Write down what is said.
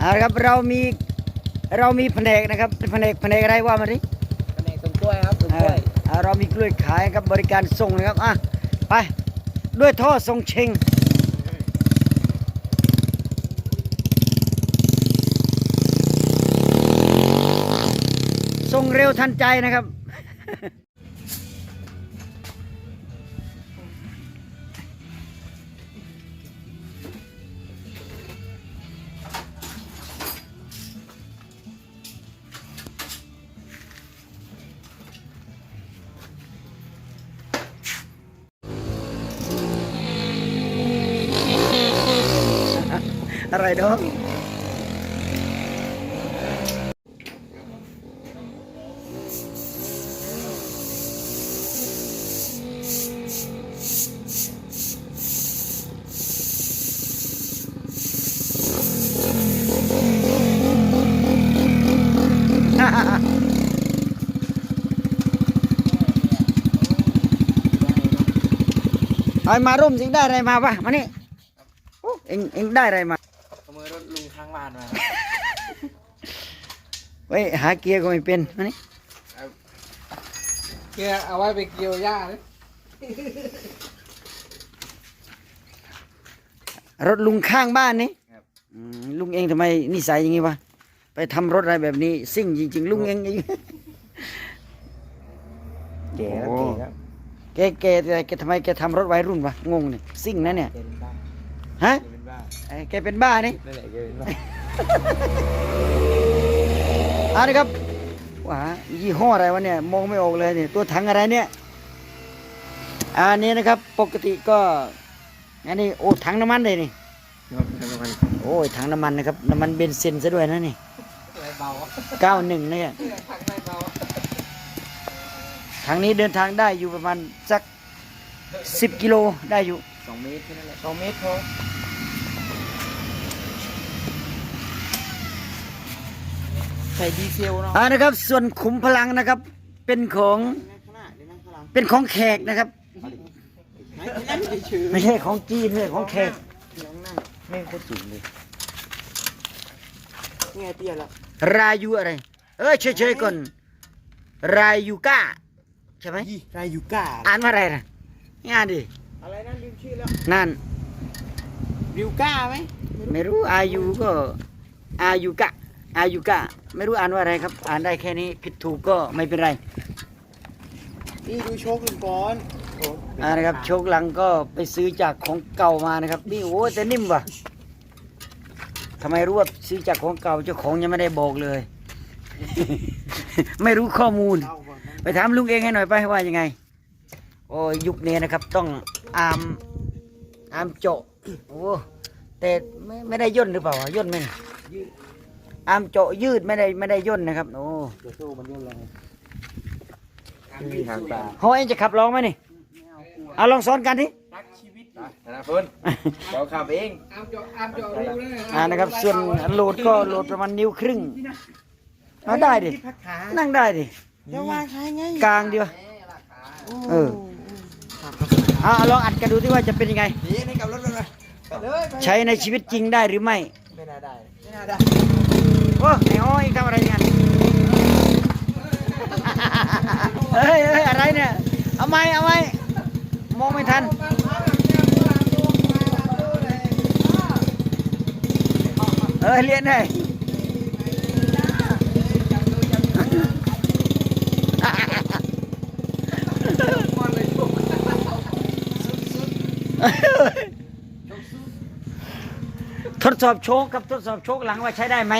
เอาละครับเรามีเรามีแผนกนะครับเป็นแผนกแผนกอะไรว่ามาดิแผนกตรงกล้วยครับตรงเอกล้อวยเอาเรามีกล้วยขายครับบริการส่งนะครับอะไปด้วยท่อส่งเชงส่งเร็วทันใจนะครับ อะไรเนาะเอามาร่วมสิงได้อะไรมาปะมานี่โอ้เอ็งเอ็งได้อะไรมา บ้านมาเว้ยหาเกียร์ก็ไม่เป็นมานี่เกียร์เอาไว้ไปเกี่ยวหญ้าเลยรถลุงข้างบ้านนี่อืมลุงเองทำไมนิสัยอย่างงี้วะไปทำรถอะไรแบบนี้ ซิ่งจริงๆลุงเองเก๋แล้วโอ้เก๋แล้วแกแกแกทำไมแกทำรถวัยรุ่นวะงงเนี่ยซิ่งนะเนี่ยเก๋เป็นบ้าฮะเก๋เป็นบ้า ไอ้แกเป็นบ้านี่นั่นแหละเก๋เป็นบ้าเอันนี้ครับว่ายี่ห้ออะไรวะเนี่ยมองไม่ออกเลยเนี่ยตัวถังอะไรเนี่ยอันนี้นะครับปกติก็อันนี้โอ้ถังน้ำมันเลยนี่มันโอ้ยถังน้ำมันนะครับน้ำมันเบนซินซะด้วยนะนี่อะไรเบาอะเก้าหนึ่งเนี่ยถังอะไรเบาอะถังนี้เดินทางได้อยู่ประมาณสักสิบกิโลได้อยู่สองเมตรแค่นั้นแหละสองเมตรพอ ใส่ดีเซลเนาะอ่านะครับ ส่วนขุมพลังนะครับ เป็นของข้างหน้าเดี๋ยวนั่งข้างหลังเป็นของแขกนะครับไหนนั่งเฉยไม่ใช่ของจีนเลยของแขกนั่งนั่งไม่โคตรสูงเลยนี่ไงเตี้ยแล้วรายูอะไร เออเฉยๆก่อนรายูก้าใช่ไหมยี่รายูก้าอ่านว่าอะไรนะงานดิอะไรนั่นลืมชื่อแล้วนั่นริวก้าไหมไม่รู้อายุก็อายุกะ อายุกะไม่รู้อ่านว่าอะไรครับ อ่านได้แค่นี้ผิดถูกก็ไม่เป็นไรนี่ดูโชคหนึ่งก่อนโอ้อ่านะครับโชคหลังก็ไปซื้อจากของเก่ามานะครับนี่โอ้แต่นิ่มว่ะทำไมรู้ว่าซื้อจากของเก่าเจ้าของยังไม่ได้บอกเลย ไม่รู้ข้อมูลเอาก่อนนะไปถามลุงเองให้หน่อยไปว่ายังไง โอ้ยยุคนี้นะครับ ต้องอามอามโจะโอ้แต่ไม่ไม่ได้ย่นหรือเปล่าวะย่นไหมเนี่ย อามโจะยืดไม่ได้ไม่ได้ย่นนะครับโอ้เดี๋ยวสู้มันยุ่งเลยมีทางตาเฮาเองจะขับร้องไหมนี่เอาลองซ้อนกันทีรักชีวิตนะคุณเดี๋ยวขับเองอามจออามจอรู้เลยอ่านะครับ ส่วนโหลดก็โหลดประมาณนิ้วครึ่งเอาได้ดินั่งได้ดิจะวางใช้ไงกลางดียวเออเอาเอาลองอัดกันดูที่ว่าจะเป็นยังไงใช้ในชีวิตจริงได้หรือไม่ไม่น่าได้ไม่น่าได้ โอ้ไอ้อ้อยทำอะไรเนี่ยเฮ้ยเฮ้ยอะไรเนี่ย เอาไหมเอาไหมมองไม่ทันเออเรียนได้ทดสอบโชคครับทดสอบโชคหลังว่าใช้ได้ไหม